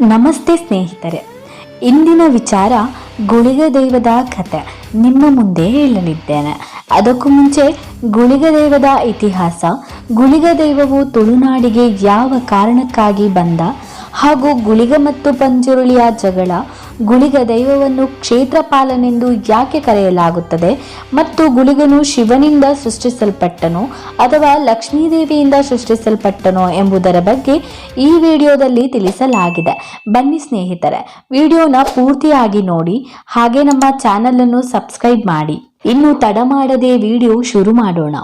ನಮಸ್ತೆ ಸ್ನೇಹಿತರೆ. ಇಂದಿನ ವಿಚಾರ ಗುಳಿಗ ದೈವದ ಕತೆ. ನಿಮ್ಮ ಮುಂದೆ ಹೇಳಲಿದ್ದೇನೆ. ಅದಕ್ಕೂ ಮುಂಚೆ ಗುಳಿಗ ದೈವದ ಇತಿಹಾಸ, ಗುಳಿಗ ದೈವವು ತುಳುನಾಡಿಗೆ ಯಾವ ಕಾರಣಕ್ಕಾಗಿ ಬಂದ ಹಾಗೂ ಗುಳಿಗ ಮತ್ತು ಪಂಜುರುಳಿಯ ಜಗಳ ಗುಳಿಗ ದೈವವನ್ನು ಕ್ಷೇತ್ರಪಾಲನೆಂದು ಯಾಕೆ ಕರೆಯಲಾಗುತ್ತದೆ? ಮತ್ತು ಗುಳಿಗನು ಶಿವನಿಂದ ಸೃಷ್ಟಿಸಲ್ಪಟ್ಟನೋ ಅಥವಾ ಲಕ್ಷ್ಮೀದೇವಿಯಿಂದ ಸೃಷ್ಟಿಸಲ್ಪಟ್ಟನೋ ಎಂಬುದರ ಬಗ್ಗೆ ಈ ವಿಡಿಯೋದಲ್ಲಿ ತಿಳಿಸಲಾಗಿದೆ. ಬನ್ನಿ ಸ್ನೇಹಿತರೆ, ವಿಡಿಯೋನ ಪೂರ್ತಿಯಾಗಿ ನೋಡಿ, ಹಾಗೆ ನಮ್ಮ ಚಾನಲ್ ಅನ್ನು ಸಬ್ಸ್ಕ್ರೈಬ್ ಮಾಡಿ. ಇನ್ನು ತಡ ಮಾಡದೆ ವಿಡಿಯೋ ಶುರು ಮಾಡೋಣ.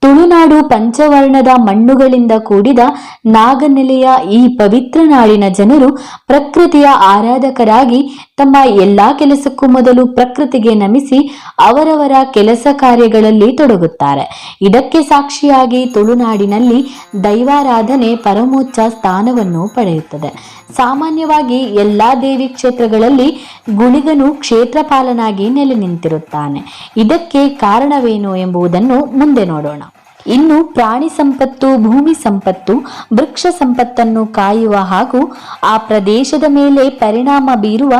ತುಳುನಾಡು ಪಂಚವರ್ಣದ ಮಣ್ಣುಗಳಿಂದ ಕೂಡಿದ ನಾಗನೆಲೆಯ ಈ ಪವಿತ್ರ ನಾಡಿನ ಜನರು ಪ್ರಕೃತಿಯ ಆರಾಧಕರಾಗಿ ತಮ್ಮ ಎಲ್ಲಾ ಕೆಲಸಕ್ಕೂ ಮೊದಲು ಪ್ರಕೃತಿಗೆ ನಮಿಸಿ ಅವರವರ ಕೆಲಸ ಕಾರ್ಯಗಳಲ್ಲಿ ತೊಡಗುತ್ತಾರೆ. ಇದಕ್ಕೆ ಸಾಕ್ಷಿಯಾಗಿ ತುಳುನಾಡಿನಲ್ಲಿ ದೈವಾರಾಧನೆ ಪರಮೋಚ್ಚ ಸ್ಥಾನವನ್ನು ಪಡೆಯುತ್ತದೆ. ಸಾಮಾನ್ಯವಾಗಿ ಎಲ್ಲಾ ದೇವಿ ಕ್ಷೇತ್ರಗಳಲ್ಲಿ ಗುಳಿಗನು ಕ್ಷೇತ್ರಪಾಲನಾಗಿ ನೆಲೆ ನಿಂತಿರುತ್ತಾನೆ. ಇದಕ್ಕೆ ಕಾರಣವೇನು ಎಂಬುದನ್ನು ಮುಂದೆ ನೋಡೋಣ. ಇನ್ನು ಪ್ರಾಣಿ ಸಂಪತ್ತು, ಭೂಮಿ ಸಂಪತ್ತು, ವೃಕ್ಷ ಸಂಪತ್ತನ್ನು ಕಾಯುವ ಹಾಗೂ ಆ ಪ್ರದೇಶದ ಮೇಲೆ ಪರಿಣಾಮ ಬೀರುವ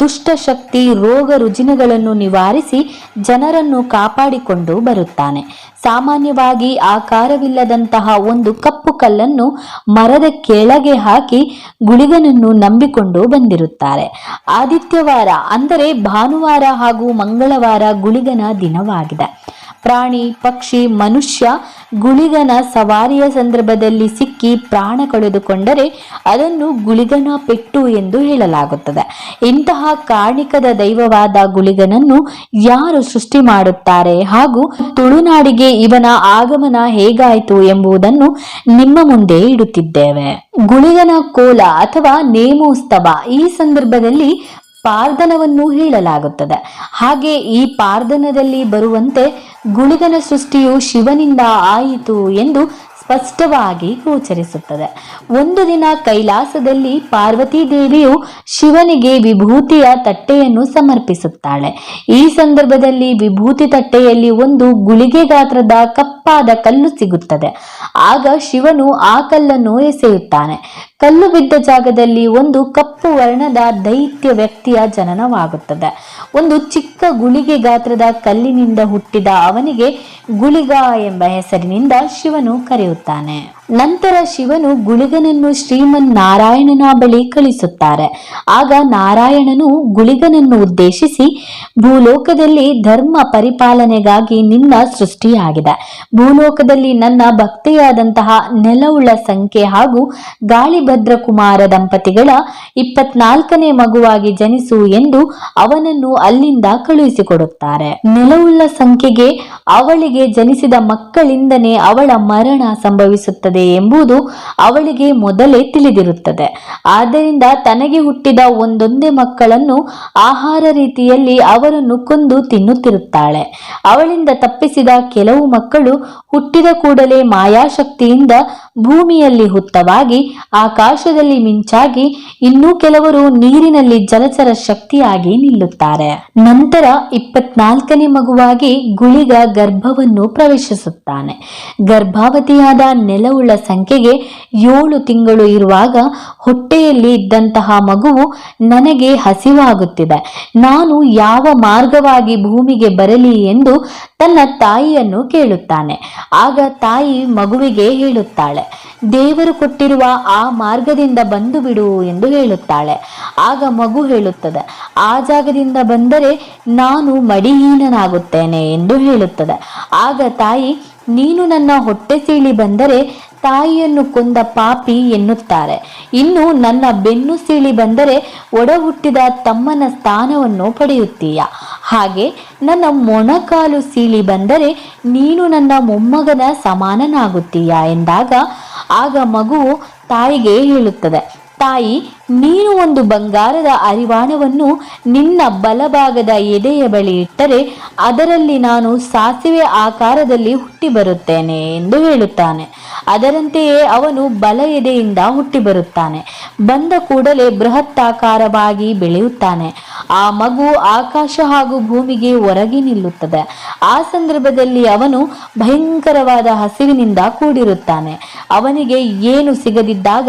ದುಷ್ಟಶಕ್ತಿ ರೋಗ ರುಜಿನಗಳನ್ನು ನಿವಾರಿಸಿ ಜನರನ್ನು ಕಾಪಾಡಿಕೊಂಡು ಬರುತ್ತಾನೆ. ಸಾಮಾನ್ಯವಾಗಿ ಆಕಾರವಿಲ್ಲದಂತಹ ಒಂದು ಕಪ್ಪು ಕಲ್ಲನ್ನು ಮರದ ಕೆಳಗೆ ಹಾಕಿ ಗುಳಿಗನನ್ನು ನಂಬಿಕೊಂಡು ಬಂದಿರುತ್ತಾರೆ. ಆದಿತ್ಯವಾರ, ಅಂದರೆ ಭಾನುವಾರ ಹಾಗೂ ಮಂಗಳವಾರ ಗುಳಿಗನ ದಿನವಾಗಿದೆ. ಪ್ರಾಣಿ, ಪಕ್ಷಿ, ಮನುಷ್ಯ ಗುಳಿಗನ ಸವಾರಿಯ ಸಂದರ್ಭದಲ್ಲಿ ಸಿಕ್ಕಿ ಪ್ರಾಣ ಕಳೆದುಕೊಂಡರೆ ಅದನ್ನು ಗುಳಿಗನ ಪೆಟ್ಟು ಎಂದು ಹೇಳಲಾಗುತ್ತದೆ. ಇಂತಹ ಕಾರ್ಣಿಕದ ದೈವವಾದ ಗುಳಿಗನನ್ನು ಯಾರು ಸೃಷ್ಟಿ ಮಾಡುತ್ತಾರೆ ಹಾಗೂ ತುಳುನಾಡಿಗೆ ಇವನ ಆಗಮನ ಹೇಗಾಯಿತು ಎಂಬುದನ್ನು ನಿಮ್ಮ ಮುಂದೆ ಇಡುತ್ತಿದ್ದೇವೆ. ಗುಳಿಗನ ಕೋಲ ಅಥವಾ ನೇಮೋತ್ಸವ ಈ ಸಂದರ್ಭದಲ್ಲಿ ಪಾರ್ದನವನ್ನು ಹೇಳಲಾಗುತ್ತದೆ. ಹಾಗೆ ಈ ಪಾರ್ದನದಲ್ಲಿ ಬರುವಂತೆ ಗುಳಿಗನ ಸೃಷ್ಟಿಯು ಶಿವನಿಂದ ಆಯಿತು ಎಂದು ಸ್ಪಷ್ಟವಾಗಿ ಗೋಚರಿಸುತ್ತದೆ. ಒಂದು ದಿನ ಕೈಲಾಸದಲ್ಲಿ ಪಾರ್ವತೀ ದೇವಿಯು ಶಿವನಿಗೆ ವಿಭೂತಿಯ ತಟ್ಟೆಯನ್ನು ಸಮರ್ಪಿಸುತ್ತಾಳೆ. ಈ ಸಂದರ್ಭದಲ್ಲಿ ವಿಭೂತಿ ತಟ್ಟೆಯಲ್ಲಿ ಒಂದು ಗುಳಿಗೆ ಗಾತ್ರದ ಕಪ್ಪಾದ ಕಲ್ಲು ಸಿಗುತ್ತದೆ. ಆಗ ಶಿವನು ಆ ಕಲ್ಲನ್ನು ಎಸೆಯುತ್ತಾನೆ. ಕಲ್ಲು ಬಿದ್ದ ಜಾಗದಲ್ಲಿ ಒಂದು ಕಪ್ಪು ವರ್ಣದ ದೈತ್ಯ ವ್ಯಕ್ತಿಯ ಜನನವಾಗುತ್ತದೆ. ಒಂದು ಚಿಕ್ಕ ಗುಳಿಗೆ ಗಾತ್ರದ ಕಲ್ಲಿನಿಂದ ಹುಟ್ಟಿದ ಅವನಿಗೆ ಗುಳಿಗ ಎಂಬ ಹೆಸರಿನಿಂದ ಶಿವನು ಕರೆಯುತ್ತಾನೆ. ನಂತರ ಶಿವನು ಗುಳಿಗನನ್ನು ಶ್ರೀಮನ್ ನಾರಾಯಣನ ಬಳಿ ಕಳಿಸುತ್ತಾರೆ. ಆಗ ನಾರಾಯಣನು ಗುಳಿಗನನ್ನು ಉದ್ದೇಶಿಸಿ, ಭೂಲೋಕದಲ್ಲಿ ಧರ್ಮ ಪರಿಪಾಲನೆಗಾಗಿ ನಿನ್ನ ಸೃಷ್ಟಿಯಾಗಿದೆ. ಭೂಲೋಕದಲ್ಲಿ ನನ್ನ ಭಕ್ತಿಯಾದಂತಹ ನೆಲವುಳ್ಳ ಸಂಖ್ಯೆ ಹಾಗೂ ಗಾಳಿಭದ್ರ ಕುಮಾರ ದಂಪತಿಗಳ ಇಪ್ಪತ್ನಾಲ್ಕನೇ ಮಗುವಾಗಿ ಜನಿಸು ಎಂದು ಅವನನ್ನು ಅಲ್ಲಿಂದ ಕಳುಹಿಸಿಕೊಡುತ್ತಾರೆ. ನೆಲವುಳ್ಳ ಸಂಖ್ಯೆಗೆ ಅವಳಿಗೆ ಜನಿಸಿದ ಮಕ್ಕಳಿಂದನೇ ಅವಳ ಮರಣ ಸಂಭವಿಸುತ್ತದೆ. ಎಂಬುದು ಅವಳಿಗೆ ಮೊದಲೇ ತಿಳಿದಿರುತ್ತದೆ. ಆದ್ದರಿಂದ ತನಗೆ ಹುಟ್ಟಿದ ಒಂದೊಂದೇ ಮಕ್ಕಳನ್ನು ಆಹಾರ ರೀತಿಯಲ್ಲಿ ಅವರನ್ನು ಕೊಂದು ತಿನ್ನುತ್ತಿರುತ್ತಾಳೆ. ಅವಳಿಂದ ತಪ್ಪಿಸಿದ ಕೆಲವು ಮಕ್ಕಳು ಹುಟ್ಟಿದ ಕೂಡಲೇ ಮಾಯಾಶಕ್ತಿಯಿಂದ ಭೂಮಿಯಲ್ಲಿ ಹುತ್ತವಾಗಿ, ಆಕಾಶದಲ್ಲಿ ಮಿಂಚಾಗಿ, ಇನ್ನೂ ಕೆಲವರು ನೀರಿನಲ್ಲಿ ಜಲಚರ ಶಕ್ತಿಯಾಗಿ ನಿಲ್ಲುತ್ತಾರೆ. ನಂತರ ಇಪ್ಪತ್ನಾಲ್ಕನೇ ಮಗುವಾಗಿ ಗುಳಿಗ ಗರ್ಭವನ್ನು ಪ್ರವೇಶಿಸುತ್ತಾನೆ. ಗರ್ಭಾವತಿಯಾದ ನೆಲವುಳ್ಳ ಸಂಖ್ಯೆಗೆ ಏಳು ತಿಂಗಳು ಇರುವಾಗ ಹೊಟ್ಟೆಯಲ್ಲಿ ಇದ್ದಂತಹ ಮಗುವು ನನಗೆ ಹಸಿವಾಗುತ್ತಿದೆ. ನಾನು ಯಾವ ಮಾರ್ಗವಾಗಿ ಭೂಮಿಗೆ ಬರಲಿ ಎಂದು ತನ್ನ ತಾಯಿಯನ್ನು ಕೇಳುತ್ತಾನೆ. ಆಗ ತಾಯಿ ಮಗುವಿಗೆ ಹೇಳುತ್ತಾಳೆ, ದೇವರು ಕೊಟ್ಟಿರುವ ಆ ಮಾರ್ಗದಿಂದ ಬಂದು ಬಿಡು ಎಂದು ಹೇಳುತ್ತಾಳೆ. ಆಗ ಮಗು ಹೇಳುತ್ತದೆ, ಆ ಜಾಗದಿಂದ ಬಂದರೆ ನಾನು ಮಡಿಹೀನನಾಗುತ್ತೇನೆ ಎಂದು ಹೇಳುತ್ತದೆ. ಆಗ ತಾಯಿ ನೀನು ನನ್ನ ಹೊಟ್ಟೆ ಸೀಳಿ ಬಂದರೆ ತಾಯಿಯನ್ನು ಕೊಂದ ಪಾಪಿ ಎನ್ನುತ್ತಾರೆ. ಇನ್ನು ನನ್ನ ಬೆನ್ನು ಸೀಳಿ ಬಂದರೆ ಒಡ ಹುಟ್ಟಿದ ತಮ್ಮನ ಸ್ಥಾನವನ್ನು ಪಡೆಯುತ್ತೀಯ. ಹಾಗೆ ನನ್ನ ಮೊಣಕಾಲು ಸೀಳಿ ಬಂದರೆ ನೀನು ನನ್ನ ಮೊಮ್ಮಗನ ಸಮಾನನಾಗುತ್ತೀಯ ಎಂದಾಗ ಆಗ ಮಗುವು ತಾಯಿಗೆ ಹೇಳುತ್ತದೆ. ತಾಯಿ, ನೀನು ಒಂದು ಬಂಗಾರದ ಅರಿವಾಣವನ್ನು ನಿನ್ನ ಬಲಭಾಗದ ಎದೆಯ ಬಳಿ ಇಟ್ಟರೆ ಅದರಲ್ಲಿ ನಾನು ಸಾಸಿವೆ ಆಕಾರದಲ್ಲಿ ಹುಟ್ಟಿ ಬರುತ್ತೇನೆ ಎಂದು ಹೇಳುತ್ತಾನೆ. ಅದರಂತೆಯೇ ಅವನು ಬಲ ಎದೆಯಿಂದ ಹುಟ್ಟಿ ಬರುತ್ತಾನೆ. ಬಂದ ಕೂಡಲೇ ಬೃಹತ್ತಾಕಾರವಾಗಿ ಬೆಳೆಯುತ್ತಾನೆ. ಆ ಮಗು ಆಕಾಶ ಹಾಗೂ ಭೂಮಿಗೆ ಹೊರಗೆ ನಿಲ್ಲುತ್ತದೆ. ಆ ಸಂದರ್ಭದಲ್ಲಿ ಅವನು ಭಯಂಕರವಾದ ಹಸಿವಿನಿಂದ ಕೂಡಿರುತ್ತಾನೆ. ಅವನಿಗೆ ಏನು ಸಿಗದಿದ್ದಾಗ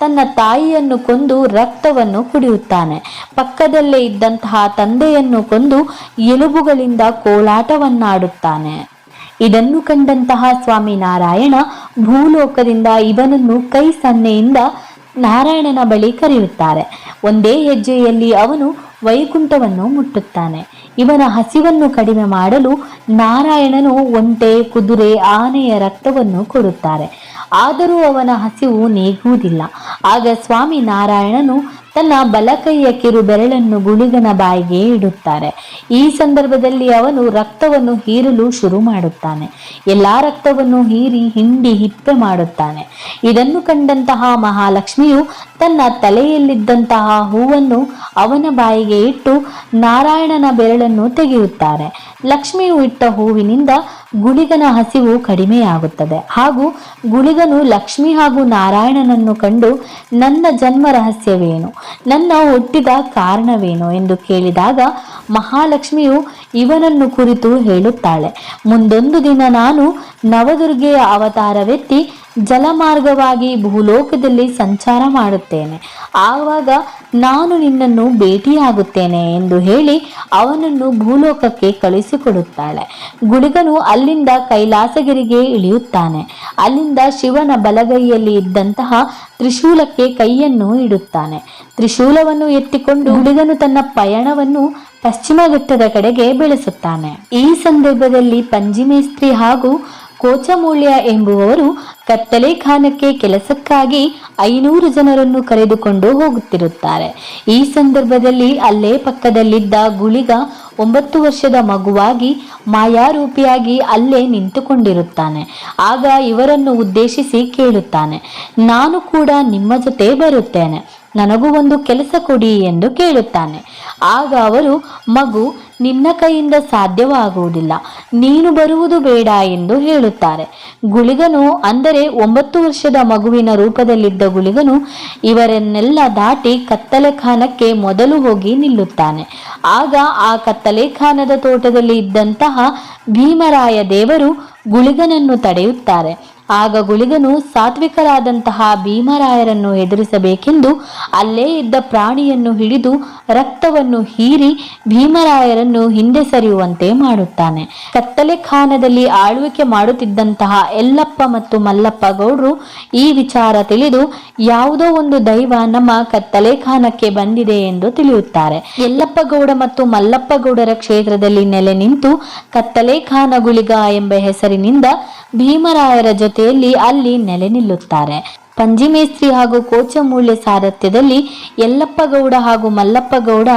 ತನ್ನ ತಾಯಿಯನ್ನು ಕೊಂದು ರಕ್ತವನ್ನು ಕುಡಿಯುತ್ತಾನೆ. ಪಕ್ಕದಲ್ಲೇ ಇದ್ದಂತಹ ತಂದೆಯನ್ನು ಕೊಂದು ಎಲುಬುಗಳಿಂದ ಕೋಲಾಟವನ್ನಾಡುತ್ತಾನೆ. ಇದನ್ನು ಕಂಡಂತಹ ಸ್ವಾಮಿ ನಾರಾಯಣ ಭೂಲೋಕದಿಂದ ಇವನನ್ನು ಕೈ ಸನ್ನೆಯಿಂದ ನಾರಾಯಣನ ಬಳಿ ಕರೆಯುತ್ತಾರೆ. ಒಂದೇ ಹೆಜ್ಜೆಯಲ್ಲಿ ಅವನು ವೈಕುಂಠವನ್ನು ಮುಟ್ಟುತ್ತಾನೆ. ಇವನ ಹಸಿವನ್ನು ಕಡಿಮೆ ಮಾಡಲು ನಾರಾಯಣನು ಒಂಟೆ, ಕುದುರೆ, ಆನೆಯ ರಕ್ತವನ್ನು ಕೊಡುತ್ತಾರೆ. ಆದರೂ ಅವನ ಹಸಿವು ನೀಗುವುದಿಲ್ಲ. ಆಗ ಸ್ವಾಮಿ ನಾರಾಯಣನು ತನ್ನ ಬಲಕೈಯ ಕಿರು ಬೆರಳನ್ನು ಗುಳಿಗನ ಬಾಯಿಗೆ ಇಡುತ್ತಾರೆ. ಈ ಸಂದರ್ಭದಲ್ಲಿ ಅವನು ರಕ್ತವನ್ನು ಹೀರಲು ಶುರು ಮಾಡುತ್ತಾನೆ. ಎಲ್ಲಾ ರಕ್ತವನ್ನು ಹೀರಿ ಹಿಂಡಿ ಹಿಪ್ಪೆ ಮಾಡುತ್ತಾನೆ. ಇದನ್ನು ಕಂಡಂತಹ ಮಹಾಲಕ್ಷ್ಮಿಯು ತನ್ನ ತಲೆಯಲ್ಲಿದ್ದಂತಹ ಹೂವನ್ನು ಅವನ ಬಾಯಿಗೆ ಇಟ್ಟು ನಾರಾಯಣನ ಬೆರಳನ್ನು ತೆಗೆಯುತ್ತಾರೆ. ಲಕ್ಷ್ಮಿಯು ಇಟ್ಟ ಹೂವಿನಿಂದ ಗುಳಿಗನ ಹಸಿವು ಕಡಿಮೆಯಾಗುತ್ತದೆ. ಹಾಗೂ ಗುಳಿಗನು ಲಕ್ಷ್ಮಿ ಹಾಗೂ ನಾರಾಯಣನನ್ನು ಕಂಡು ನನ್ನ ಜನ್ಮ ರಹಸ್ಯವೇನು? ನನ್ನ ಹುಟ್ಟಿದ ಕಾರಣವೇನು? ಎಂದು ಕೇಳಿದಾಗ ಮಹಾಲಕ್ಷ್ಮಿಯು ಇವನನ್ನು ಕುರಿತು ಹೇಳುತ್ತಾಳೆ. ಮುಂದೊಂದು ದಿನ ನಾನು ನವದುರ್ಗೆಯ ಅವತಾರವೆತ್ತಿ ಜಲಮಾರ್ಗವಾಗಿ ಭೂಲೋಕದಲ್ಲಿ ಸಂಚಾರ ಮಾಡುತ್ತೇನೆ. ಆವಾಗ ನಾನು ನಿನ್ನನ್ನು ಭೇಟಿಯಾಗುತ್ತೇನೆ ಎಂದು ಹೇಳಿ ಅವನನ್ನು ಭೂಲೋಕಕ್ಕೆ ಕಳುಹಿಸಿಕೊಡುತ್ತಾಳೆ ಗುಳಿಗನು ಅಲ್ಲಿಂದ ಕೈಲಾಸಗಿರಿಗೆ ಇಳಿಯುತ್ತಾನೆ. ಅಲ್ಲಿಂದ ಶಿವನ ಬಲಗೈಯಲ್ಲಿ ಇದ್ದಂತಹ ತ್ರಿಶೂಲಕ್ಕೆ ಕೈಯನ್ನು ಇಡುತ್ತಾನೆ. ತ್ರಿಶೂಲವನ್ನು ಎತ್ತಿಕೊಂಡು ಗುಳಿಗನು ತನ್ನ ಪಯಣವನ್ನು ಪಶ್ಚಿಮ ಘಟ್ಟದ ಕಡೆಗೆ ಬೆಳೆಸುತ್ತಾನೆ. ಈ ಸಂದರ್ಭದಲ್ಲಿ ಪಂಜಿಮೇಸ್ತ್ರಿ ಹಾಗೂ ಕೋಚಮೂಳ್ಯ ಎಂಬುವವರು ಕತ್ತಲೆ ಖಾನಕ್ಕೆ ಕೆಲಸಕ್ಕಾಗಿ ಐನೂರು ಜನರನ್ನು ಕರೆದುಕೊಂಡು ಹೋಗುತ್ತಿರುತ್ತಾರೆ. ಈ ಸಂದರ್ಭದಲ್ಲಿ ಅಲ್ಲೇ ಪಕ್ಕದಲ್ಲಿದ್ದ ಗುಳಿಗ ಒಂಬತ್ತು ವರ್ಷದ ಮಗುವಾಗಿ ಮಾಯಾರೂಪಿಯಾಗಿ ಅಲ್ಲೇ ನಿಂತುಕೊಂಡಿರುತ್ತಾನೆ. ಆಗ ಇವರನ್ನು ಉದ್ದೇಶಿಸಿ ಕೇಳುತ್ತಾನೆ, ನಾನು ಕೂಡ ನಿಮ್ಮ ಜೊತೆ ಬರುತ್ತೇನೆ. ನನಗೂ ಒಂದು ಕೆಲಸ ಕೊಡಿ ಎಂದು ಕೇಳುತ್ತಾನೆ. ಆಗ ಅವರು, ಮಗು, ನಿನ್ನ ಕೈಯಿಂದ ಸಾಧ್ಯವಾಗುವುದಿಲ್ಲ. ನೀನು ಬರುವುದು ಬೇಡ ಎಂದು ಹೇಳುತ್ತಾರೆ. ಗುಳಿಗನು ಅಂದರೆ ಒಂಬತ್ತು ವರ್ಷದ ಮಗುವಿನ ರೂಪದಲ್ಲಿದ್ದ ಗುಳಿಗನು ಇವರನ್ನೆಲ್ಲ ದಾಟಿ ಕತ್ತಲೆ ಖಾನಕ್ಕೆ ಮೊದಲು ಹೋಗಿ ನಿಲ್ಲುತ್ತಾನೆ. ಆಗ ಆ ಕತ್ತಲೆ ಖಾನದ ತೋಟದಲ್ಲಿ ಇದ್ದಂತಹ ಭೀಮರಾಯ ದೇವರು ಗುಳಿಗನನ್ನು ತಡೆಯುತ್ತಾರೆ. ಆಗ ಗುಳಿಗನು ಸಾತ್ವಿಕರಾದಂತಹ ಭೀಮರಾಯರನ್ನು ಎದುರಿಸಬೇಕೆಂದು ಅಲ್ಲೇ ಇದ್ದ ಪ್ರಾಣಿಯನ್ನು ಹಿಡಿದು ರಕ್ತವನ್ನು ಹೀರಿ ಭೀಮರಾಯರನ್ನು ಹಿಂದೆ ಸರಿಯುವಂತೆ ಮಾಡುತ್ತಾನೆ. ಕತ್ತಲೆ ಖಾನದಲ್ಲಿ ಆಳ್ವಿಕೆ ಮಾಡುತ್ತಿದ್ದಂತಹ ಎಲ್ಲಪ್ಪ ಮತ್ತು ಮಲ್ಲಪ್ಪ ಗೌಡ್ರು ಈ ವಿಚಾರ ತಿಳಿದು ಯಾವುದೋ ಒಂದು ದೈವ ನಮ್ಮ ಕತ್ತಲೆ ಖಾನಕ್ಕೆ ಬಂದಿದೆ ಎಂದು ತಿಳಿಯುತ್ತಾರೆ. ಎಲ್ಲಪ್ಪ ಗೌಡ ಮತ್ತು ಮಲ್ಲಪ್ಪ ಗೌಡರ ಕ್ಷೇತ್ರದಲ್ಲಿ ನೆಲೆ ನಿಂತು ಕತ್ತಲೆ ಖಾನ ಗುಳಿಗ ಎಂಬ ಹೆಸರಿನಿಂದ ಭೀಮರಾಯರ ಜೊತೆಯಲ್ಲಿ ಅಲ್ಲಿ ನೆಲೆ ನಿಲ್ಲುತ್ತಾರೆ. ಪಂಜಿಮೇಸ್ತ್ರಿ ಹಾಗೂ ಕೋಚಮೂಲ್ಯ ಸಾರಥ್ಯದಲ್ಲಿ ಯಲ್ಲಪ್ಪಗೌಡ ಹಾಗೂ ಮಲ್ಲಪ್ಪಗೌಡ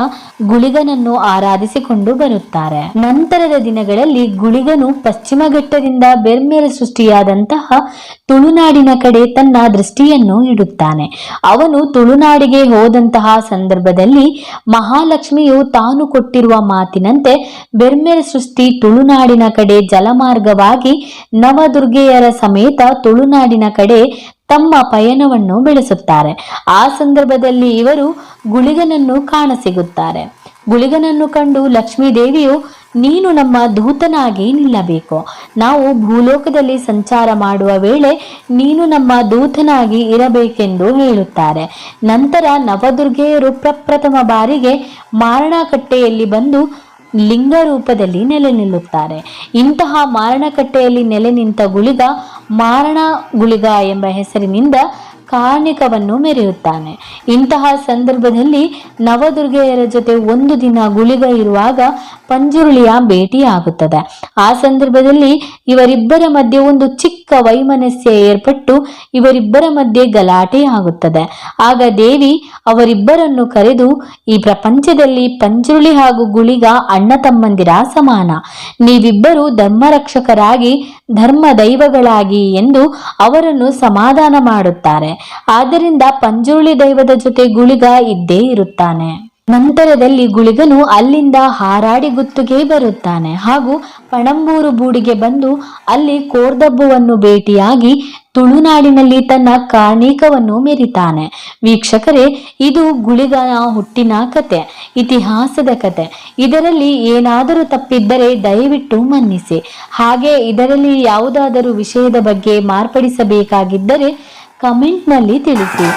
ಗುಳಿಗನನ್ನು ಆರಾಧಿಸಿಕೊಂಡು ಬರುತ್ತಾರೆ. ನಂತರದ ದಿನಗಳಲ್ಲಿ ಗುಳಿಗನು ಪಶ್ಚಿಮ ಘಟ್ಟದಿಂದ ಬೆರ್ಮೆರ ಸೃಷ್ಟಿಯಾದಂತಹ ತುಳುನಾಡಿನ ಕಡೆ ತನ್ನ ದೃಷ್ಟಿಯನ್ನು ಇಡುತ್ತಾನೆ. ಅವನು ತುಳುನಾಡಿಗೆ ಹೋದಂತಹ ಸಂದರ್ಭದಲ್ಲಿ ಮಹಾಲಕ್ಷ್ಮಿಯು ತಾನು ಕೊಟ್ಟಿರುವ ಮಾತಿನಂತೆ ಬೆರ್ಮೇರೆ ಸೃಷ್ಟಿ ತುಳುನಾಡಿನ ಕಡೆ ಜಲಮಾರ್ಗವಾಗಿ ನವದುರ್ಗೆಯರ ಸಮೇತ ತುಳುನಾಡಿನ ಕಡೆ ತಮ್ಮ ಪಯಣವನ್ನು ಬೆಳೆಸುತ್ತಾರೆ. ಆ ಸಂದರ್ಭದಲ್ಲಿ ಇವರು ಗುಳಿಗನನ್ನು ಕಾಣಸಿಗುತ್ತಾರೆ. ಗುಳಿಗನನ್ನು ಕಂಡು ಲಕ್ಷ್ಮೀ ದೇವಿಯು ನೀನು ನಮ್ಮ ದೂತನಾಗಿ ನಿಲ್ಲಬೇಕು. ನಾವು ಭೂಲೋಕದಲ್ಲಿ ಸಂಚಾರ ಮಾಡುವ ವೇಳೆ ನೀನು ನಮ್ಮ ದೂತನಾಗಿ ಇರಬೇಕೆಂದು ಹೇಳುತ್ತಾರೆ. ನಂತರ ನವದುರ್ಗೆಯರು ಪ್ರಪ್ರಥಮ ಬಾರಿಗೆ ಮಾರಣಕಟ್ಟೆಯಲ್ಲಿ ಬಂದು ಲಿಂಗ ರೂಪದಲ್ಲಿ ನೆಲೆ ನಿಲ್ಲುತ್ತಾರೆ. ಇಂತಹ ಮಾರಣಕಟ್ಟೆಯಲ್ಲಿ ನೆಲೆ ನಿಂತ ಗುಳಿಗ ಮಾರಣ ಗುಳಿಗ ಎಂಬ ಹೆಸರಿನಿಂದ ಕಾರ್ಣಿಕವನ್ನು ಮೆರೆಯುತ್ತಾನೆ. ಇಂತಹ ಸಂದರ್ಭದಲ್ಲಿ ನವದುರ್ಗೆಯರ ಜೊತೆ ಒಂದು ದಿನ ಗುಳಿಗ ಇರುವಾಗ ಪಂಜುರುಳಿಯ ಭೇಟಿಯಾಗುತ್ತದೆ. ಆ ಸಂದರ್ಭದಲ್ಲಿ ಇವರಿಬ್ಬರ ಮಧ್ಯೆ ಒಂದು ಚಿಕ್ಕ ವೈಮನಸ್ಯ ಏರ್ಪಟ್ಟು ಇವರಿಬ್ಬರ ಮಧ್ಯೆ ಗಲಾಟೆಯಾಗುತ್ತದೆ ಆಗ ದೇವಿ ಅವರಿಬ್ಬರನ್ನು ಕರೆದು, ಈ ಪ್ರಪಂಚದಲ್ಲಿ ಪಂಜುರುಳಿ ಹಾಗೂ ಗುಳಿಗ ಅಣ್ಣ ತಮ್ಮಂದಿರ ಸಮಾನ. ನೀವಿಬ್ಬರು ಧರ್ಮರಕ್ಷಕರಾಗಿ ಧರ್ಮ ದೈವಗಳಾಗಿ ಎಂದು ಅವರನ್ನು ಸಮಾಧಾನ ಮಾಡುತ್ತಾರೆ. ಆದ್ದರಿಂದ ಪಂಜುರುಳಿ ದೈವದ ಜೊತೆ ಗುಳಿಗ ಇದ್ದೇ ಇರುತ್ತಾನೆ. ನಂತರದಲ್ಲಿ ಗುಳಿಗನು ಅಲ್ಲಿಂದ ಹಾರಾಡಿ ಗುತ್ತಿಗೆ ಬರುತ್ತಾನೆ. ಹಾಗೂ ಪಣಂಬೂರು ಬೂಡಿಗೆ ಬಂದು ಅಲ್ಲಿ ಕೋರ್ದಬ್ಬುವನ್ನು ಭೇಟಿಯಾಗಿ ತುಳುನಾಡಿನಲ್ಲಿ ತನ್ನ ಕಾರ್ಣಿಕವನ್ನು ಮೆರಿತಾನೆ. ವೀಕ್ಷಕರೇ, ಇದು ಗುಳಿಗನ ಹುಟ್ಟಿನ ಕತೆ, ಇತಿಹಾಸದ ಕತೆ. ಇದರಲ್ಲಿ ಏನಾದರೂ ತಪ್ಪಿದ್ದರೆ ದಯವಿಟ್ಟು ಮನ್ನಿಸಿ. ಹಾಗೆ ಇದರಲ್ಲಿ ಯಾವುದಾದರೂ ವಿಷಯದ ಬಗ್ಗೆ ಮಾರ್ಪಡಿಸಬೇಕಾಗಿದ್ದರೆ ಕಮೆಂಟ್ನಲ್ಲಿ ತಿಳಿಸಿ.